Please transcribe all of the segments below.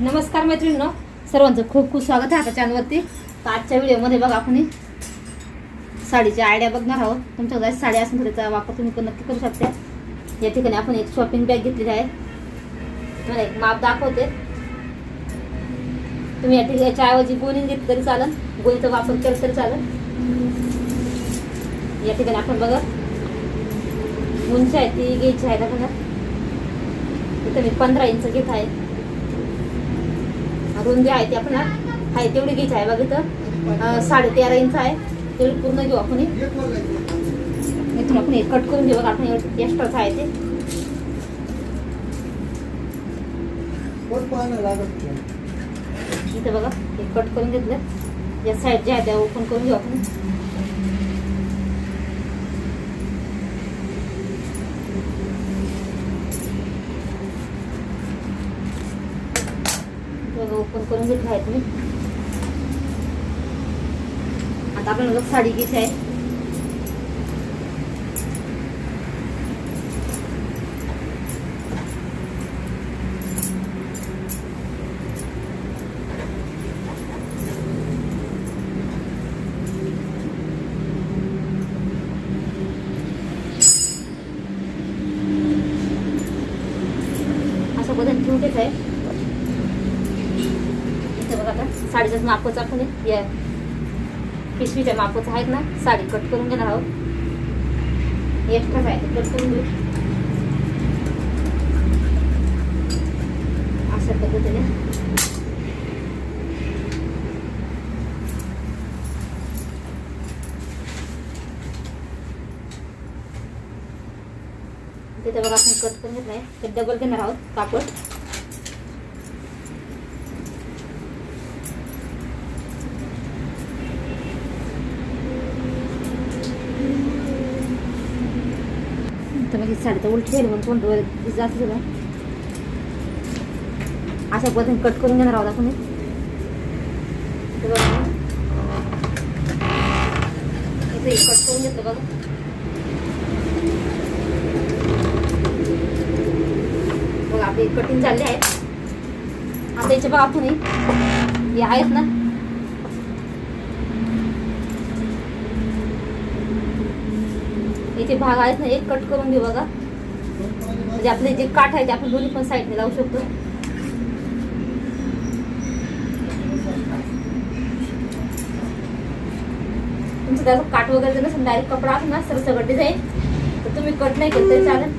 नमस्कार मैत्रिणींनो. सर्वांचं खूप खूप स्वागत आहे आता चॅनलवरती. तर आजच्या व्हिडिओमध्ये बघा आपण साडीच्या आयडिया बघणार आहोत. तुमच्याकडे घरात साडी असून त्याचा वापर तुम्ही पण नक्की करू शकता. या ठिकाणी आपण एक शॉपिंग बॅग घेतलेली आहे. तुम्हाला एक माप दाखवते. तुम्ही या ठिकाणी याच्या ऐवजी गोणी घेतली तरी चालेल. गोणीचा वापर केला तरी चालेल. या ठिकाणी आपण बघा. उंची आहे ती घ्यायची आहे बघा. इथं मी पंधरा इंच घेत आहे. रुंदी आहे ती आपण आहे तेवढी घ्यायची आहे. बघ इथं साडे तेरा इंच आहे. तेवढी पूर्ण घेऊ आपण. इथून आपण कट करून घेऊ. आपण एक्स्ट्राच आहे ते. इथं बघा हे कट करून घेतलं. या साईड ज्या आहे त्या ओपन करून घेऊ आपण. बघा ओपन करून घेतला आहे तुम्ही. आता आपल्याला बघ साडी घ्यायची आहे. असं पद्धतीने ठेवून आहे इथं बघा आता साडीच्याच मापाचा पण हे- या पिशवीच्या मापाचा आहेत ना साडी कट करून घेणार आहोत. एक्स्ट्राच आहे कट करून घेऊ. अशा पद्धतीने. तिथे बघा आपण कट करून घेतलाय. ते डबल घेणार आहोत कापड. तर मग ही साडी तर उलटी झाली म्हणून तोंड वर जास्त झालं अशा पद्धतीने कट करून घेणार आहोत आपण कट करून घेतलं बघा. बघा आपली कटिंग झाली आहे. आता याचे बघा आपण हे आहेत ना इथे भाग आहेत ना एक कट करून घेऊ बघा. म्हणजे आपले जे काठ आहे ते आपण दोन्ही पण साईडने लावू शकतो. तुमचं त्याचं काठ वगैरे जर नसेल डायरेक्ट कपडा असेल ना सर सगळं डिझाईन तर तुम्ही कट नाही केलं तरी चालेल.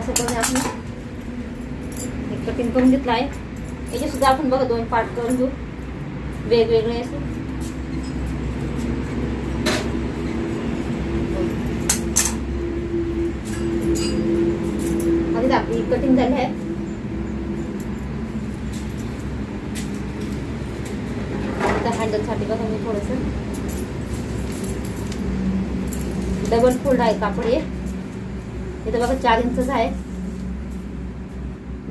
असं करून आपण एक कटिंग करून घेतलं आहे. याचे सुद्धा आपण बघा दोन पार्ट करून घेऊ. वेगवेगळे असे. आधी आपली कटिंग झाली आहे. हँडलसाठी बघा मी थोडस. डबल फोल्ड आहे कापड हे. इथं बघा चार इंचच आहे.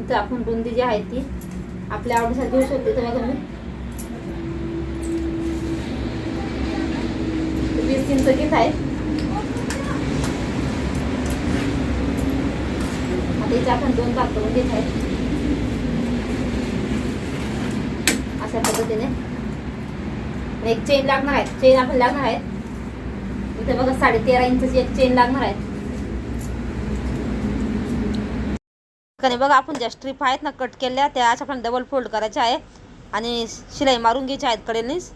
इथं आपण रुंदी जी आहे ती आपल्या आवडीसाठी घेऊ शकतो तुम्ही? वीस इंच गीत आहे आता इथे आपण दोन भाग करून घेत आहे अशा पद्धतीने. एक चेन लागणार आहे. चेन आपण लागणार आहे. इथे बघा साडे तेरा इंचची एक चेन लागणार आहे. ठिकाणी बघा आपण ज्या स्ट्रीप आहेत ना कट केल्या त्या अशा आपण डबल फोल्ड करायच्या आहे. आणि शिलाई मारून घ्यायच्या आहेत कडेनीच.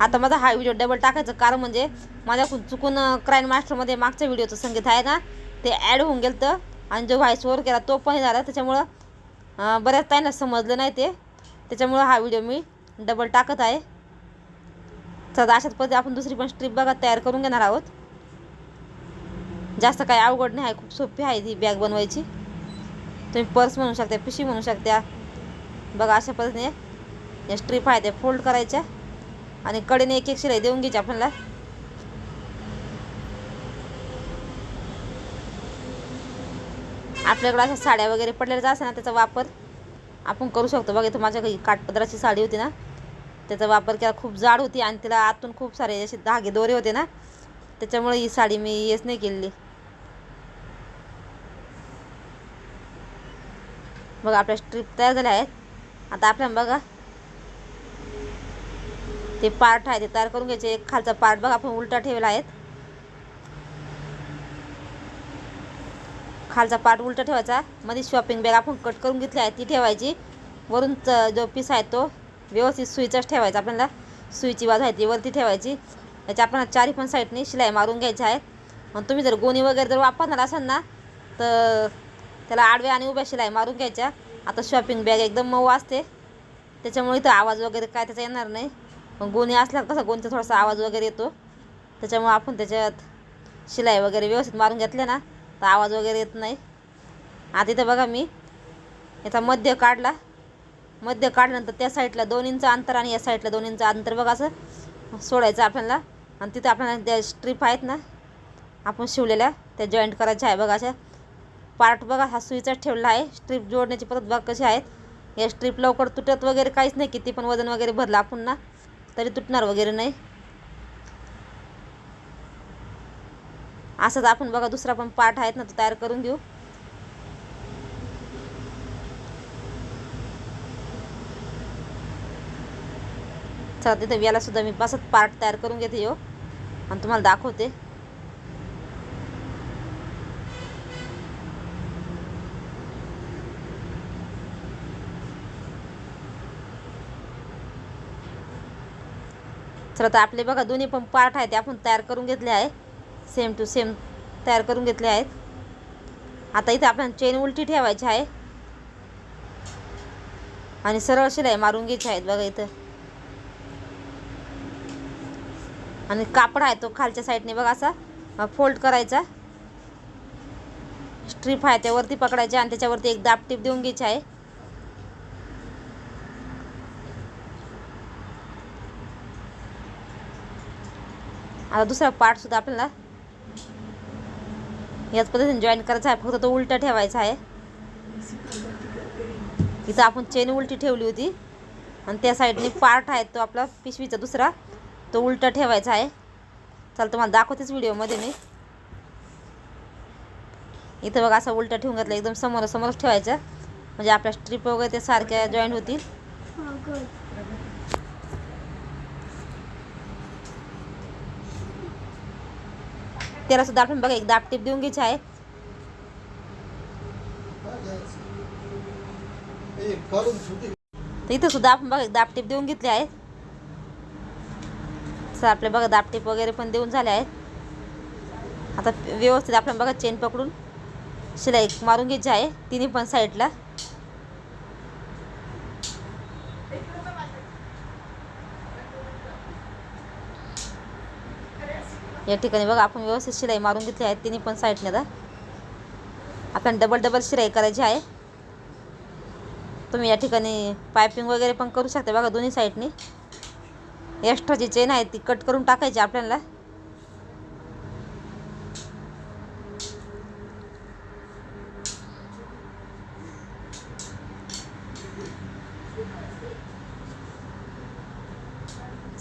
आता माझा हा व्हिडिओ डबल टाकायचं कारण म्हणजे माझ्याकडून चुकून क्राईम मास्टरमध्ये मागच्या व्हिडिओचं संगीत आहे ना ते ॲड होऊन गेलं तर आणि जो व्हाईस ओव्हर केला तो पण हे झाला. त्याच्यामुळं बऱ्याच ताईंना समजलं नाही ते. त्याच्यामुळं हा व्हिडिओ मी डबल टाकत आहे. तर अशाच पद्धती आपण दुसरी पण स्ट्रीप बघा तयार करून घेणार आहोत. जास्त काही अवघड नाही आहे खूप सोपी आहे ही बॅग बनवायची. तुम्ही पर्स म्हणू शकता पिशी म्हणू शकता. बघा अशा पद्धतीने या स्ट्रीप आहे त्या फोल्ड करायच्या. आणि कडेने एक एक शिलाई देऊन घ्यायची आपल्याला. आपल्याकडे अशा साड्या वगैरे पडलेल्या असतात ना त्याचा वापर आपण करू शकतो. बघा इथं माझ्या घरी काठपदराची साडी होती ना त्याचा वापर केला. खूप जाड होती आणि तिला आतून खूप सारे असे धागे दोरे होते ना त्याच्यामुळे ही साडी मी हेच नाही केलेली. बघा आपल्या स्ट्रीप तयार झाल्या आहेत. आता आपल्याला बघा. ते पार्ट आहे ते तयार करून घ्यायचे. एक खालचा पार्ट बघा आपण उलटा ठेवला आहेत खालचा पार्ट उलटा ठेवायचा. मध्ये शॉपिंग बॅग आपण कट करून घेतली आहे ती ठेवायची. वरून जो पीस आहे तो व्यवस्थित सुईचाच ठेवायचा. आपल्याला सुईची बाजू आहे ती वरती ठेवायची. त्याच्या आपल्याला चारी पण साईडने शिलाई मारून घ्यायची आहे आणि तुम्ही जर गोणी वगैरे जर वापरणार असाल ना तर त्याला आडव्या आणि उभ्या शिलाई मारून घ्यायच्या. आता शॉपिंग बॅग एकदम मऊ असते. त्याच्यामुळे इथं आवाज वगैरे काय त्याचा येणार नाही. मग गोणी असल्यावर कसा गोणीचा थोडासा आवाज वगैरे येतो. त्याच्यामुळे आपण त्याच्यात शिलाई वगैरे व्यवस्थित मारून घेतले ना तर आवाज वगैरे येत नाही. आता इथं बघा मी याचा मध्य काढला. मध्य काढल्यानंतर त्या साईडला दोन इंच अंतर आणि या साईडला दोन इंच अंतर बघा असं सोडायचं आपल्याला. आणि तिथं आपल्याला त्या स्ट्रीप आहेत ना आपण शिवलेल्या त्या जॉईंट करायच्या आहे बघा अशा. पार्ट बघा हा सुईचाच ठेवला आहे. स्ट्रीप जोडण्याची पद्धत बघा कशी आहेत. या स्ट्रीप लवकर तुटत वगैरे काहीच नाही किती पण वजन वगैरे भरलं आपण ना तरी तुटणार वगैरे नाही. असंच आपण बघा दुसरा पण पार्ट आहेत ना तो तयार करून घेऊ. चला तिथं याला सुद्धा मी पासच पार्ट तयार करून घेते यो. आणि तुम्हाला दाखवते. तर तर आपले बघा दोन्ही पण पार्ट आहेत ते आपण तयार करून घेतले आहे सेम टू सेम तयार करून घेतले आहेत. आता इथे आपल्याला चेन उलटी ठेवायची आहे. आणि सरळ शिलाई मारून घ्यायची आहेत बघा इथं. आणि कापड आहे तो खालच्या साईडने बघा असा फोल्ड करायचा. स्ट्रीप आहे त्यावरती पकडायची आणि त्याच्यावरती एक दाब टीप देऊन घ्यायची आहे. आता दुसरा पार्ट सुद्धा आपल्याला याच पद्धतीने जॉईन करायचा आहे. फक्त तो उलटा ठेवायचा आहे. इथं आपण चेन उलटी ठेवली होती. आणि त्या साईडने पार्ट आहे तो आपला पिशवीचा दुसरा. तो उलटा ठेवायचा आहे. चल तुम्हाला दाखवतेच व्हिडिओमध्ये मी. इथं बघा असं उलटा ठेवून घातला. एकदम समोर समोरच ठेवायचं. म्हणजे आपल्या स्ट्रीप वगैरे ते सारख्या जॉईन होतील. त्याला सुद्धा आपण बघा एक दाब टीप देऊन घ्यायची आहे. तर इथं सुद्धा आपण बघा एक दाब टीप देऊन घेतली आहे. सर आपले बघा दापटीप वगैरे पण देऊन झाले आहेत. आता व्यवस्थित आपण बघा चेन पकडून शिलाई मारून घ्यायची आहे. तिन्ही पण साईडला या ठिकाणी बघा आपण व्यवस्थित शिलाई मारून घेतली आहे. तिन्ही पण साईडने आता आपण डबल डबल शिलाई करायची आहे. तुम्ही या ठिकाणी पायपिंग वगैरे पण करू शकता. बघा दोन्ही साईडनी. एक्स्ट्राची चेन आहे ती कट करून टाकायची आपल्याला.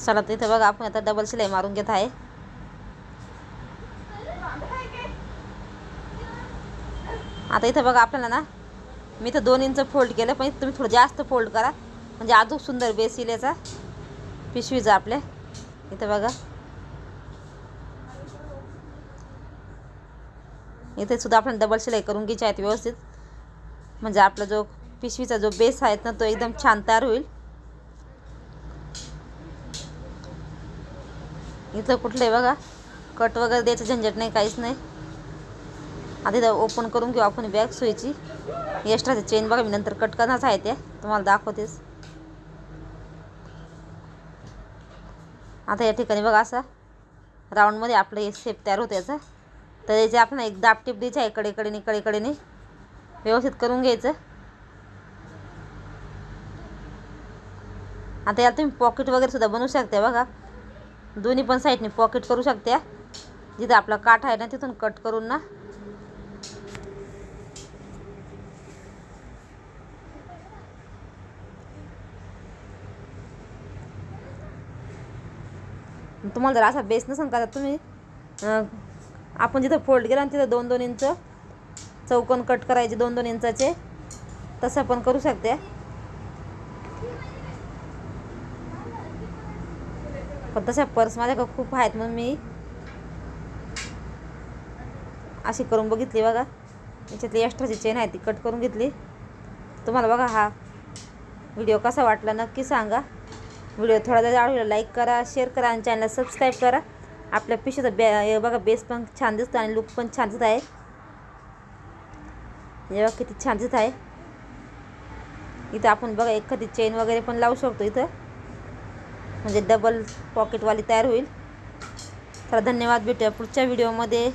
चला तिथे बघा आपण आता डबल शिलाई मारून घेत आहे. आता इथं बघा आपल्याला ना मी तर दोन इंच फोल्ड केलं पण तुम्ही थोडं जास्त फोल्ड करा. म्हणजे अजून सुंदर बेस याचा पिशवीचा आपल्या इथं बघा. इथे सुद्धा आपण डबल शिलाई करून घ्यायची आहेत व्यवस्थित. म्हणजे आपला जो पिशवीचा जो बेस आहे ना तो एकदम छान तयार होईल. इथं कुठले बघा. कट वगैरे द्यायचं झंझट नाही काहीच नाही. आता ओपन करून घेऊ आपण बॅग सुईची एक्स्ट्राचे चेन बघा मी नंतर कट करणारच आहे ते. तुम्हाला दाखवतेच. आता या ठिकाणी बघा असा. राऊंडमध्ये आपलं हे शेप तयार होतं याचं. तर याचे आपण एक दाब टिप द्यायची आहे कडेकडेने कडेकडेने व्यवस्थित करून घ्यायचं. आता याला तुम्ही पॉकेट वगैरे सुद्धा बनवू शकता बघा. दोन्ही पण साईडने पॉकेट करू शकता. जिथं आपला काठ आहे ना तिथून कट करून ना. तुम्हाला जर असा बेस नसेल का तुम्ही आपण जिथं फोल्ड केला आणि तिथं दोन दोन इंच चौकोन कट करायचे दोन दोन इंचाचे तसं पण करू शकते. पण तशा पर्स माझ्याकडे खूप आहेत म्हणून मी अशी करून बघितली बघा. याच्यातली एक्स्ट्राची चेन आहे ती कट करून घेतली. तुम्हाला बघा हा व्हिडिओ कसा वाटला नक्की सांगा. व्हिडिओ थोडा जरी आवडला लाईक करा शेअर करा आणि चॅनलला सबस्क्राईब करा. आपल्या पिशवीचा बे हे बघा बेस पण छान दिसतो आणि लुक पण छान दिसत आहे. हे बघा किती छान दिसत आहे. इथं आपण बघा एखादी चेन वगैरे पण लावू शकतो इथं. म्हणजे डबल पॉकेटवाली तयार होईल. तर धन्यवाद. भेटूया पुढच्या व्हिडिओमध्ये